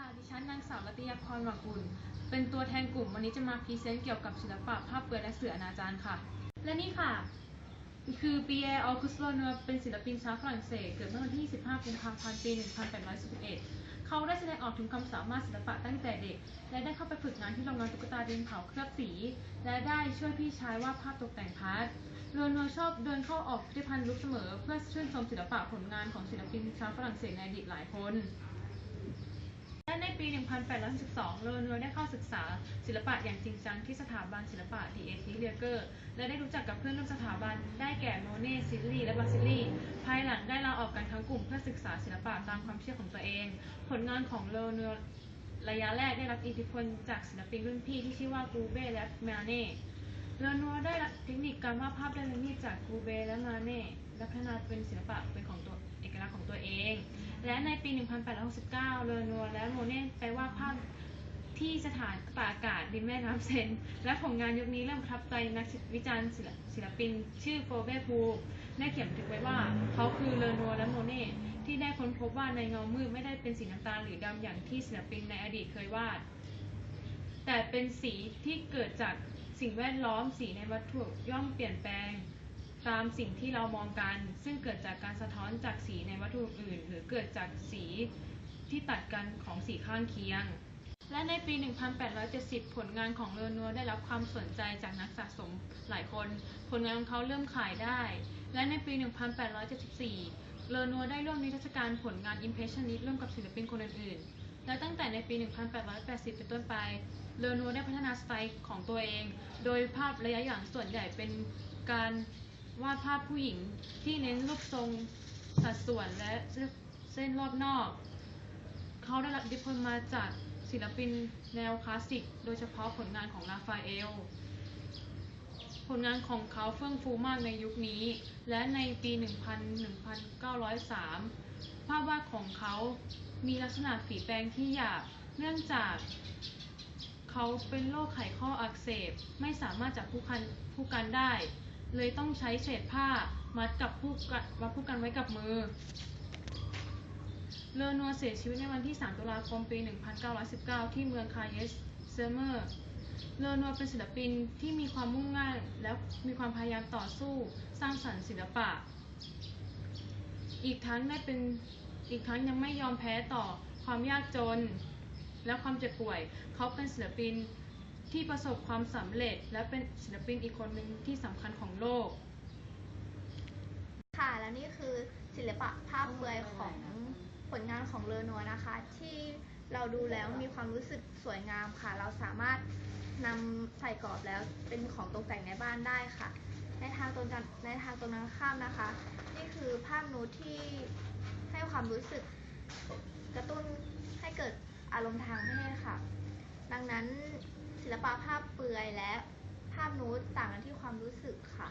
ค่ะดิฉันนางสาวรัตยาพรหวังอุ่นเป็นตัวแทนกลุ่มวันนี้จะมาพรีเซนต์เกี่ยวกับศิลปะภาพเปลือยและเสืออนาจารค่ะ และนี่ค่ะ คือปีแอร์ออคุสโลเนอเป็นศิลปินชาวฝรั่งเศส เกิดเมื่อวันที่ 25กุมภาพันธ์ปี 1811 เขาได้แสดงออกถึงความสามารถศิลปะตั้งแต่เด็ก และได้เข้าไปฝึกงานที่โรงงานตุ๊กตาดินเผาเคลือบสี และได้ช่วยพี่ชายวาดภาพตกแต่งพาร์ทเรโนชอบเดินเข้าออกพิพิธภัณฑ์ลุกเสมอ เพื่อชื่นชมศิลปะผลงานของศิลปินชาวฝรั่งเศสในอดีตหลายคน และในปี 1812เลอนัวได้เข้าศึกษาศิลปะอย่างจริงจังที่สถาบันศิลปะดีเอทีเรียเกอร์และได้รู้จักกับเพื่อนร่วมสถาบันได้แก่โมเน่ซิลลี่และบาซิลลี่ภายหลังได้ลาออกกันทั้งกลุ่มเพื่อศึกษาศิลปะตามความเชื่อของตัวเอง ผลงานของเลอนัวระยะแรกได้รับอิทธิพลจากศิลปินรุ่นพี่ที่ชื่อว่ากูเบ้และมาเน่ เลอนัวได้เทคนิคการวาดภาพด้วยมือจากกูเบและมาเน่และพัฒนาเป็นศิลปะเป็นของตัวเอกลักษณ์ของตัวเอง และในปี 1869 เลอนัวและโมเน่ไปวาดภาพที่สถานตากอากาศริมแม่น้ำเซน และผลงานยุคนี้เริ่มประทับใจนักวิจารณ์ศิลปิน ชื่อโฟเบพูได้เขียนบันทึกไว้ว่า เขาคือเลอนัวและโมเน่ที่ได้ค้นพบว่าในเงามืดไม่ได้เป็นสีน้ำตาลหรือดำอย่างที่ศิลปินในอดีตเคยวาด แต่เป็นสีที่เกิดจาก สิ่งแวดล้อมสีในวัตถุย่อมเปลี่ยนแปลงตามสิ่งที่เรามองกัน ซึ่งเกิดจากการสะท้อนจากสีในวัตถุอื่น หรือเกิดจากสีที่ตัดกันของสีข้างเคียง และในปี 1870 ผลงานของเลอนัวได้รับความสนใจจากนักสะสมหลายคน ผลงานของเขาเริ่มขายได้ และในปี 1874 เลอนัวได้ร่วมนิทรรศการผลงาน Impressionist ร่วมกับศิลปินคนอื่นๆ และตั้งแต่ในปี 1880 เป็นต้นไป เลอนัวได้พัฒนาสไตล์ของตัวเอง โดยภาพระยะอย่างส่วนใหญ่เป็นการวาดภาพผู้หญิงที่เน้นรูปทรงสัดส่วนและเส้นรอบนอก เขาได้รับอิทธิพลมาจากศิลปินแนวคลาสสิก โดยเฉพาะผลงานของราฟาเอล ผลงานของเขาเฟื่องฟูมากในยุคนี้ และในปี1903 ภาพวาดของเขา มีลักษณะฝีแปรงที่หยาบเนื่องจากเขาเป็นโรคไขข้ออักเสบไม่สามารถจับผู้กันผู้กันได้ เลยต้องใช้เศษผ้ามัดกับผู้กันมัดผู้กันไว้กับมือ เลอนัวเสียชีวิตในวันที่ 3 ตุลาคมปี 1919 ที่เมืองคาเยสเซอร์เมอร์เลอนัวเป็นศิลปินที่มีความมุ่งมั่นและมีความพยายามต่อสู้สร้างสรรค์ศิลปะ อีกทั้งได้เป็น อีกทั้งยังไม่ยอมแพ้ต่อความยากจน และความเจ็บป่วย เขาเป็นศิลปินที่ประสบความสำเร็จ และเป็นศิลปินอีกคนหนึ่งที่สำคัญของโลก ค่ะ และนี่คือศิลปะภาพเปลือยของผลงานของเลอนัวนะคะ ที่เราดูแล้วมีความรู้สึกสวยงามค่ะ เราสามารถนำใส่กรอบแล้วเป็นของตกแต่งในบ้านได้ค่ะ ในทางตรงกันในทางตรงกันข้ามนะคะ นี่คือภาพนูที่ ความรู้สึก กระตุ้นให้เกิดอารมณ์ทางเพศค่ะ ดังนั้นศิลปะภาพเปลือยและภาพนูดต่างกันที่ความรู้สึกค่ะ